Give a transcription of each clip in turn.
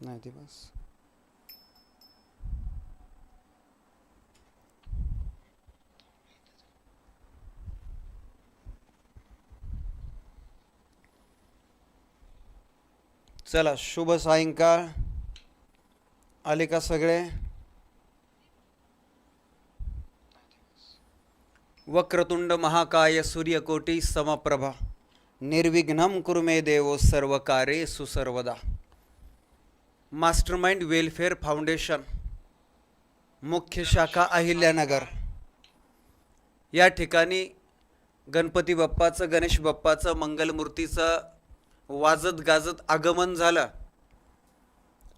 नाही दिवस चला शुभ सायंकाळ. आले का सगळे? वक्रतुंड महाकाय सूर्यकोटी समप्रभा. निर्विघ्नं कुरु मे देवो सर्वकारे सुसर्वदा मास्टरमाइंड वेलफेअर फाउंडेशन मुख्य शाखा अहिल्यानगर. या ठिकाणी गणपती बाप्पाचं गणेश बाप्पाचं मंगलमूर्तीचं वाजत गाजत आगमन झालं.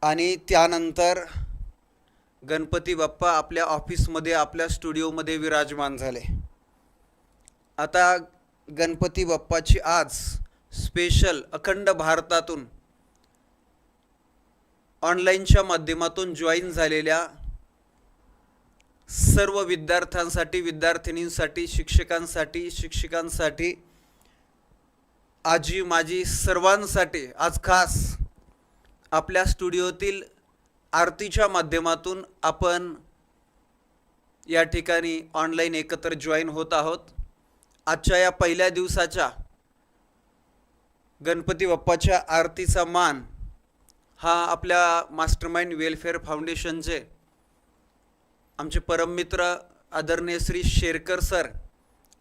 आणि त्यानंतर गणपती बाप्पा आपल्या ऑफिसमध्ये आपल्या स्टुडिओमध्ये विराजमान झाले. आता गणपती बाप्पाची आज स्पेशल अखंड भारतातून ऑनलाईनच्या माध्यमातून जॉईन झालेल्या सर्व विद्यार्थ्यांसाठी विद्यार्थिनींसाठी शिक्षकांसाठी शिक्षिकांसाठी आजी माझी सर्वांसाठी आज खास आपल्या स्टुडिओतील आरतीच्या माध्यमातून आपण या ठिकाणी ऑनलाईन एकत्र जॉईन होत आहोत. आजच्या या पहिल्या दिवसाच्या गणपती बाप्पाच्या आरतीचा मान हा आपल्या मास्टरमाइंड वेलफेअर फाउंडेशनचे आमचे परममित्र आदरणीय श्री शेरकर सर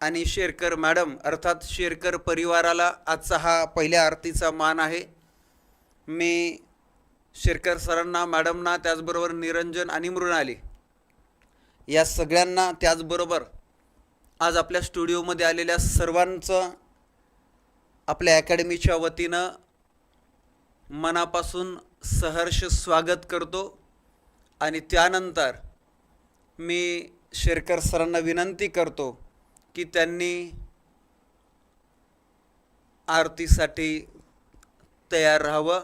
आणि शेरकर मॅडम अर्थात शेरकर परिवाराला आजचा हा पहिल्या आरतीचा मान आहे. मी शेरकर सरांना मॅडमना त्याचबरोबर निरंजन आणि मृणाली या सगळ्यांना त्याचबरोबर आज आपल्या स्टुडिओमध्ये आलेल्या सर्वांचं आपल्या अकॅडमीच्या वतीनं मनापासून सहर्ष स्वागत करतो आणि त्यानंतर मी शेरकर सरांना विनंती करतो की त्यांनी आरतीसाठी तयार राहावं.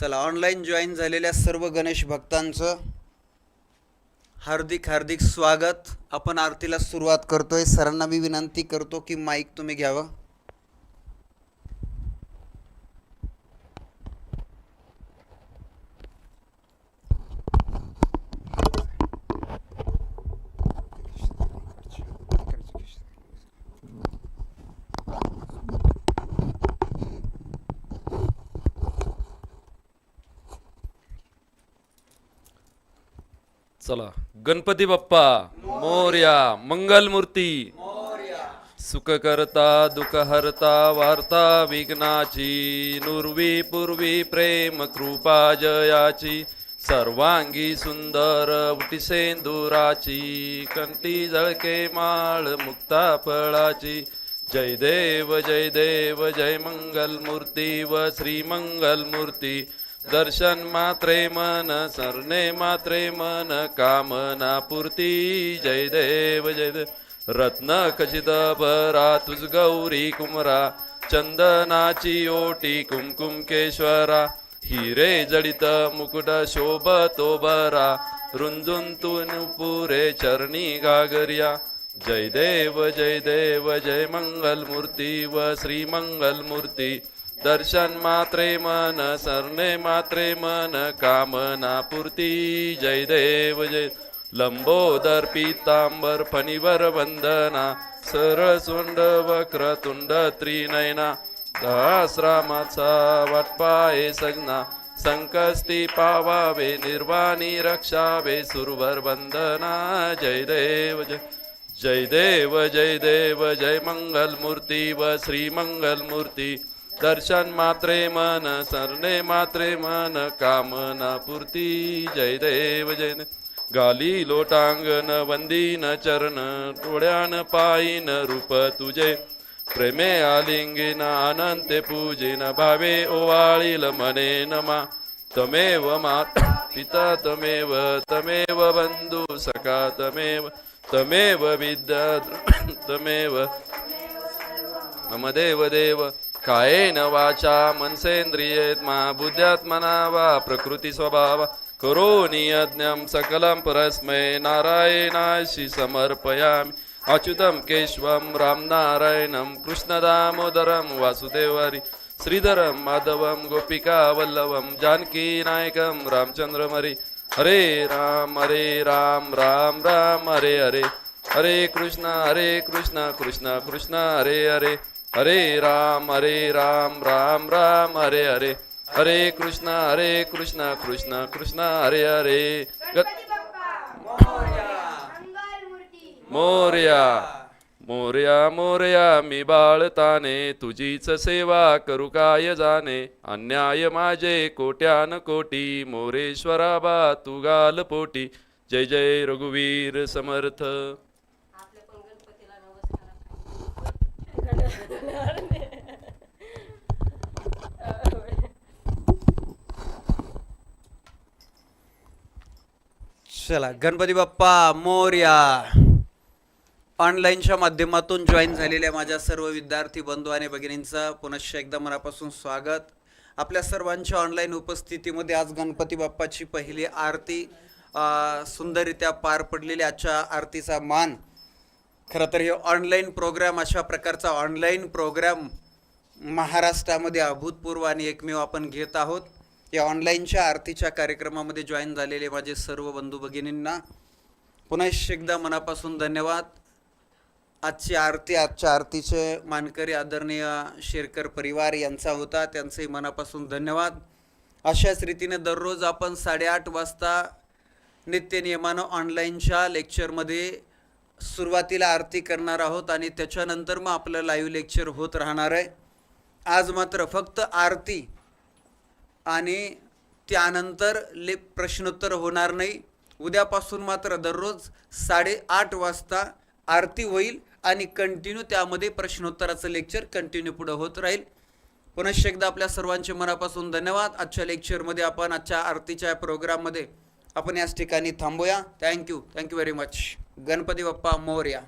चला ऑनलाईन जॉईन झालेल्या सर्व गणेश भक्तांचं हार्दिक हार्दिक स्वागत. आपण आरतीला सुरुवात करतोय. सरांना मी विनंती करतो की माईक तुम्ही घ्यावं. चला. गणपती बाप्पा मोर्या मंगलमूर्ती. सुख करता दुःख हरता वार्ता विघ्नाची नुर्वी पूर्वी प्रेम कृपा जयाची सर्वांगी सुंदर उटी सेंदुराची जळके माळ मुक्ता फळाची. जय देव जय देव जय मंगल मूर्ती व श्री मंगल मूर्ती दर्शन मात्रे मन सरणे मात्रे मन कामना पूर्ती जय देव जय देव. रत्न खचित भरा तुझ गौरी कुमरा चंदनाची ओटी कुमकुम केश्वरा हिरे जडित मुकुट शोभतो बरा रुंजुन पुरे चरणी गागरिया. जय देव जय देव जय मंगल मूर्ती व श्री मंगल मूर्ती दर्शन मात्रे मन सरणे मात्रे मन कामना पूर्ती जय देव जय लंबोदर पीतांबर फणीवर वंदना सरसुंड सोंड वक्र तुंड त्रिनयना सहस्रामाचा वाटपाये सजना संकष्टी पावावे निर्वाणी रक्षावे सुरवर वंदना जय देव जय जय देव जय देव जय मंगल मूर्ती व श्री मंगल मूर्ती दर्शन मात्रे मन सरणे मात्रे मन कामना पूर्ती जय देव जय देव. गाली लोटांगण वंदीन चरण टोळ्यान पायीन रूप तुझे. प्रेमे आलिंगिन अनंते पूजिन भावे ओवाळील मने नमा. तमेव माता पिता तमेव तमेव बंधू सखा तमेव तमेव विद्या तमेव. मम देव देव. कायेन वाचा मनसेंद्रियेत मा बुद्ध्यात्मना वा प्रकृती स्वभाव. करोनि यज्ञं सकलं परस्मै नारायणाशी समर्पयामि. अच्युतं केशवं रामनारायणं कृष्णदामोदरं वासुदेवरि श्रीधरं माधवं गोपिकावल्लभं जानकीनायकं रामचन्द्रमरि हरे राम हरे राम राम राम हरे हरे. हरे कृष्ण हरे कृष्ण कृष्ण कृष्ण हरे हरे. हरे राम हरे राम राम राम हरे हरे. हरे कृष्ण हरे कृष्ण कृष्ण कृष्ण हरे हरे. ग- मोरया. मोरया मोरया मी बाळताने. तुझीच सेवा करू काय जाणे? अन्याय माझे कोट्यान कोटी. मोरेश्वरा बा तू गाल पोटी. जय जय रघुवीर समर्थ. चला गणपती बाप्पा मोर्या. ऑनलाईनच्या माध्यमातून जॉईन झालेल्या माझ्या सर्व विद्यार्थी बंधू आणि भगिनींचं पुनश्च एकदा मनापासून स्वागत. आपल्या सर्वांच्या ऑनलाईन उपस्थितीमध्ये आज गणपती बाप्पाची पहिली आरती सुंदररित्या पार पडलेली. आजच्या आरतीचा मान खरं तर हे ऑनलाईन प्रोग्राम अशा प्रकारचा ऑनलाईन प्रोग्राम महाराष्ट्रामध्ये अभूतपूर्व आणि एकमेव आपण घेत आहोत. या ऑनलाईनच्या आरतीच्या कार्यक्रमामध्ये जॉईन झालेले माझे सर्व बंधू भगिनींना पुन्हा एकदा मनापासून धन्यवाद. आजची आरती आजच्या आरतीचे मानकरी आदरणीय शेरकर परिवार यांचा होता. त्यांचेही मनापासून धन्यवाद. अशाच रीतीने दररोज आपण साडेआठ वाजता नित्यनियमानं ऑनलाईनच्या लेक्चरमध्ये सुरुवातीला आरती करणार आहोत आणि त्याच्यानंतर मग आपलं लाईव्ह लेक्चर होत राहणार आहे. आज मात्र फक्त आरती आणि त्यानंतर ले प्रश्नोत्तर होणार नाही. उद्यापासून मात्र दररोज साडेआठ वाजता आरती होईल आणि कंटिन्यू त्यामध्ये प्रश्नोत्तराचं लेक्चर कंटिन्यू पुढं होत राहील. पुनश्च एकदा आपल्या सर्वांचे मनापासून धन्यवाद. आजच्या लेक्चरमध्ये आपण आजच्या आरतीच्या प्रोग्राममध्ये आपण याच ठिकाणी थांबूया. Thank you thank you very much Ganpati Bappa Morya.